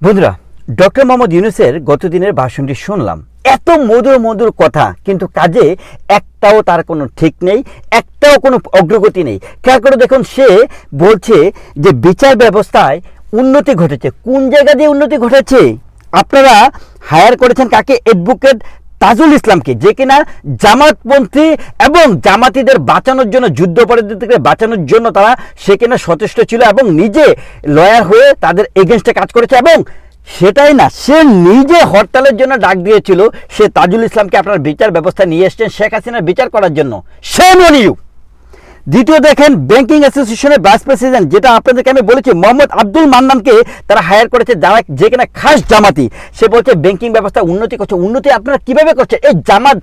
বন্ধুরা, ডক্টর মোহাম্মদ ইউনুসের গতদিনের ভাষণটি শুনলাম। এত মধুর মধুর কথা, কিন্তু কাজে একটাও তার কোনো ঠিক নেই, একটাও কোনো অগ্রগতি নেই। খেয়াল করে দেখুন, সে বলছে যে বিচার ব্যবস্থায় উন্নতি ঘটেছে। কোন জায়গা দিয়ে উন্নতি ঘটেছে? আপনারা হায়ার করেছেন কাকে? অ্যাডভোকেট তাজুল ইসলামকে, যে কিনা জামাতপন্থী এবং জামাতিদের বাঁচানোর জন্য যুদ্ধাপরাধী থেকে বাঁচানোর জন্য তারা সে কিনা সচেষ্ট ছিল এবং নিজে লয়ার হয়ে তাদের এগেনস্টে কাজ করেছে এবং সেটাই না, সে নিজে হরতালের জন্য ডাক দিয়েছিল, সে তাজুল ইসলামকে আপনার বিচার ব্যবস্থা নিয়ে এসছেন শেখ হাসিনার বিচার করার জন্য। সে মনিউ দ্বিতীয় দেখেন ব্যাংকিং অ্যাসোসিয়েশনের ভাইস প্রেসিডেন্ট যেটা আপনাদেরকে আমি বলেছি, মোহাম্মদ আব্দুল মান্নানকে তারা হায়ার করেছে যারা যে কিনা খাস জামাতি। সে বলছে ব্যাংকিং ব্যবস্থা উন্নতি করছে। উন্নতি আপনারা কীভাবে করছে? এই জামাত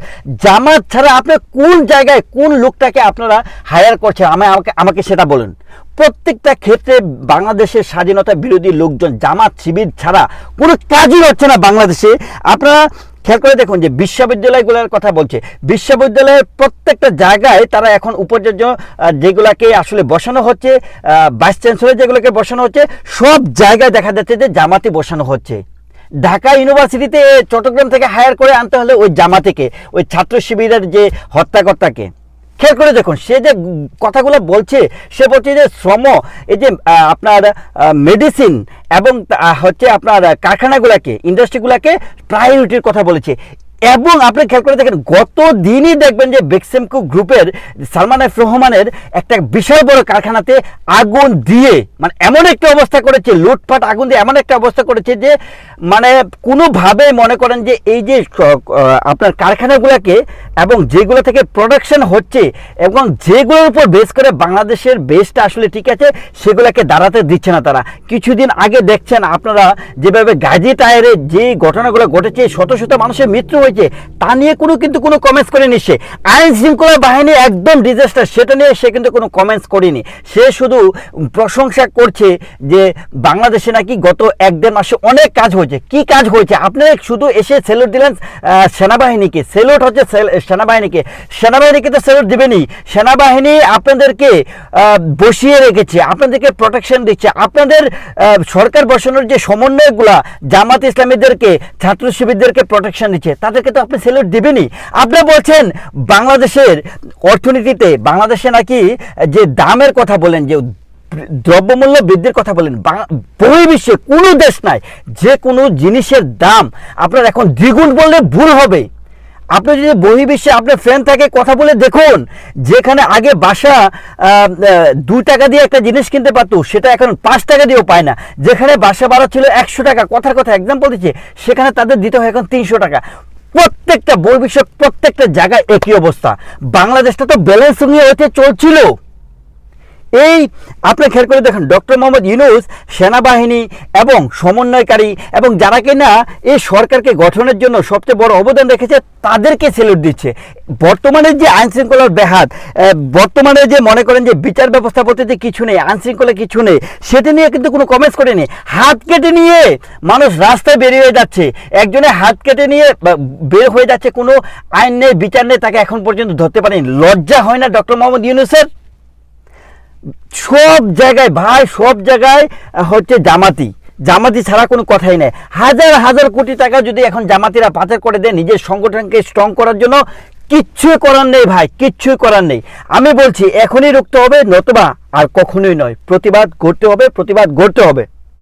জামাত ছাড়া আপনার কোন জায়গায় কোন লোকটাকে আপনারা হায়ার করছে? আমি আমাকে আমাকে সেটা বলুন। প্রত্যেকটা ক্ষেত্রে বাংলাদেশের স্বাধীনতা বিরোধী লোকজন, জামাত, শিবির ছাড়া কোনো কাজই হচ্ছে না বাংলাদেশে। আপনারা খেয়াল করে দেখুন যে বিশ্ববিদ্যালয়গুলোর কথা বলছে। বিশ্ববিদ্যালয়ের প্রত্যেকটা জায়গায় তারা এখন উপাচার্য যেগুলাকে আসলে বসানো হচ্ছে ভাইস চ্যান্সেলর যেগুলোকে বসানো হচ্ছে, সব জায়গায় দেখা যাচ্ছে যে জামাতি বসানো হচ্ছে। ঢাকা ইউনিভার্সিটিতে চট্টগ্রাম থেকে হায়ার করে আনতে হলে ওই জামাতিকে, ওই ছাত্র শিবিরের যে হত্যাকর্তাকে। খেয়াল করে দেখুন, সে যে কথাগুলো বলছে, সে বলছে যে শ্রম, এই যে আপনার মেডিসিন এবং হচ্ছে আপনার কারখানাগুলোকে ইন্ডাস্ট্রিগুলোকে প্রায়োরিটির কথা বলেছে। এবং আপনি খেয়াল করে দেখেন গত দিনই দেখবেন যে বেক্সেমকো গ্রুপের সালমান এফ রহমানের একটা বিশাল বড় কারখানাতে আগুন দিয়ে মানে এমন একটা অবস্থা করেছে, লুটপাট, আগুন দিয়ে এমন একটা অবস্থা করেছে যে মানে কোনোভাবে মনে করেন যে এই যে আপনার কারখানাগুলোকে এবং যেগুলো থেকে প্রোডাকশন হচ্ছে এবং যেগুলোর উপর বেস করে বাংলাদেশের বেসটা আসলে ঠিক আছে, সেগুলোকে দাঁড়াতে দিচ্ছে না তারা। কিছুদিন আগে দেখছেন আপনারা যেভাবে গাজী টায়ারে যে ঘটনাগুলো ঘটেছে, শত শত মানুষের মৃত্যু হয়েছে তা নিয়ে কোনো কিন্তু কোনো কমেন্টস করেনি সে। আইন শৃঙ্খলা বাহিনী একদম ডিজাস্টার সেটা নিয়ে সে কিন্তু কোনো কমেন্টস করেনি। সে শুধু প্রশংসা করছে যে, বাংলাদেশে নাকি গত এক দেড় মাসে অনেক কাজ হয়েছে। কি কাজ হয়েছে? আপনারা শুধু এসে সেলুট দিলেন সেনাবাহিনীকে। সেলুট হচ্ছে সেনাবাহিনীকে। সেনাবাহিনীকে তো সেলুট দিবেনই। সেনাবাহিনী আপনাদেরকে বসিয়ে রেখেছে, আপনাদেরকে প্রোটেকশন দিচ্ছে। আপনাদের সরকার বসানোর যে সমন্বয়গুলা, জামাত ইসলামীদেরকে ছাত্র শিবিরদেরকে প্রোটেকশন দিচ্ছে তাদেরকে তো আপনি সেলুট দিবেনই। আপনি বলছেন বাংলাদেশের অর্থনীতিতে, বাংলাদেশে নাকি যে দামের কথা বলেন, যে দ্রব্যমূল্য বৃদ্ধির কথা বলেন বহির্বিশ্বে কোনো দেশ নাই, যে কোনো জিনিসের দাম আপনার এখন দ্বিগুণ বললে ভুল হবে। আপনি যদি বহির্বিশ্বে আপনার ফ্রেন্ড থাকে, কথা বলে দেখুন, যেখানে আগে বাসা দুই টাকা দিয়ে একটা জিনিস কিনতে পারতো, সেটা এখন পাঁচ টাকা দিয়েও পায় না। যেখানে বাসা ভাড়া ছিল একশো টাকা, কথার কথা এক্সাম্পল দিচ্ছে, সেখানে তাদের দিতে হয় এখন তিনশো টাকা। প্রত্যেকটা বহির্বিশ্ব প্রত্যেকটা জায়গায় একই অবস্থা। বাংলাদেশটা তো ব্যালেন্স নিয়ে হতে চলছিল। এই আপনি খেয়াল করে দেখেন, ডক্টর মোহাম্মদ ইউনুস, সেনাবাহিনী এবং সমন্বয়কারী এবং যারা কিনা এই সরকারকে গঠনের জন্য সবচেয়ে বড় অবদান রেখেছে, তাদেরকে সেলুট দিচ্ছে। বর্তমানে যে আইন শৃঙ্খলার ব্যাহাত বর্তমানে যে মনে করেন যে বিচার ব্যবস্থা যে কিছু নেই আইন শৃঙ্খলা কিছু নেই, সেটা নিয়ে কিন্তু কোনো কমেন্টস করেনি। হাত কেটে নিয়ে মানুষ রাস্তায় বেরিয়ে যাচ্ছে। একজনে হাত কেটে নিয়ে বের হয়ে যাচ্ছে কোনো আইন নেই, বিচার নেই, তাকে এখন পর্যন্ত ধরতে পারেনি। লজ্জা হয় না ডক্টর মোহাম্মদ ইউনুসের? সব জায়গায়, ভাই, সব জায়গায় হচ্ছে জামাতি। জামাতি ছাড়া কোনো কথাই নেই। হাজার হাজার কোটি টাকা যদি এখন জামাতিরা পাচার করে দেয়, নিজের সংগঠনকে স্ট্রং করার জন্য কিচ্ছুই করার নেই, ভাই কিচ্ছুই করার নেই। আমি বলছি, এখনই রুখতে হবে, নতুবা আর কখনোই নয়। প্রতিবাদ করতে হবে, প্রতিবাদ গড়তে হবে।